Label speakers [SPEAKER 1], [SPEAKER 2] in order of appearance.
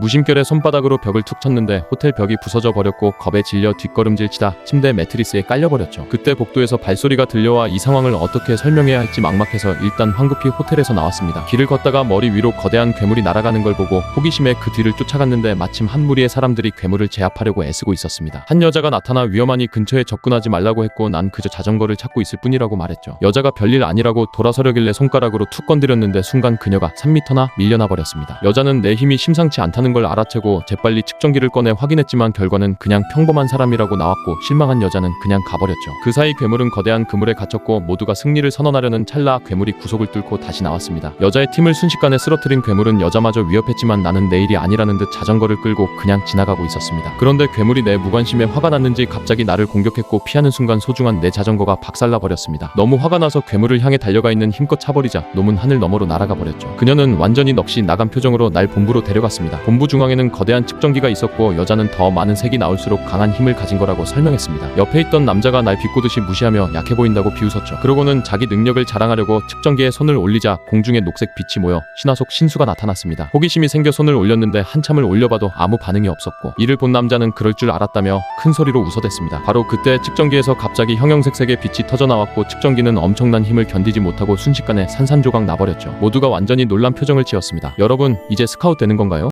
[SPEAKER 1] 무심결에 손바닥으로 벽을 툭 쳤는데 호텔 벽이 부서져 버렸고 겁에 질려 뒷걸음질치다 침대 매트리스에 깔려 버렸죠. 그때 복도에서 발소리가 들려와 이 상황을 어떻게 설명해야 할지 막막해서 일단 황급히 호텔에서 나왔습니다. 길을 걷다가 머리 위로 거대한 괴물이 날아가는 걸 보고 호기심에 그 뒤를 쫓아갔는데 마침 한 무리의 사람들이 괴물을 제압하려고 애쓰고 있었습니다. 한 여자가 나타나 위험하니 근처에 접근하지 말라고 했고 난 그저 자전거를 찾고 있을 뿐이라고 말했죠. 여자가 별일 아니라고 돌아서려길래 손가락으로 툭 건드렸는데 순간 그녀가 3미터나 밀려나 버렸습니다. 여자는 내 힘이 심상치 않다는 걸 알아채고 재빨리 측정기를 꺼내 확인했지만 결과는 그냥 평범한 사람이라고 나왔고 실망한 여자는 그냥 가버렸죠. 그 사이 괴물은 거대한 그물에 갇혔고 모두가 승리를 선언하려는 찰나 괴물이 구속을 뚫고 다시 나왔습니다. 여자의 팀을 순식간에 쓰러뜨린 괴물은 여자마저 위협했지만 나는 내일이 아니라는 듯 자전거를 끌고 그냥 지나가고 있었습니다. 그런데 괴물이 내 무관심에 화가 났는지 갑자기 나를 공격했고 피하는 순간 소중한 내 자전거가 박살나 버렸습니다. 너무 화가 나서 괴물을 향해 달려가 있는 힘껏 차버리자 놈은 하늘 너머로 날아가 버렸죠. 그녀는 완전히 넋이 나간 표정으로 날 본부로 데려갔습니다. 본부 중앙에는 거대한 측정기가 있었고 여자는 더 많은 색이 나올수록 강한 힘을 가진 거라고 설명했습니다. 옆에 있던 남자가 날 비꼬듯이 무시하며 약해 보인다고 비웃었죠. 그러고는 자기 능력을 자랑하려고 측정기에 손을 올리자 공중에 녹색 빛이 모여 신화속 신수가 나타났습니다. 호기심이 생겨 손을 올렸는데 한참을 올려봐도 아무 반응이 없었고 이를 본 남자는 그럴 줄 알았다며 큰 소리로 웃어댔습니다. 바로 그때 측정기에서 갑자기 형형색색의 빛이 터져 나왔고 측정기는 엄청난 힘을 견디지 못하고 순식간에 산산조각 나버렸죠. 모두가 완전히 놀란 표정을 지었습니다. 여러분 이제 스카웃 되는 건가요?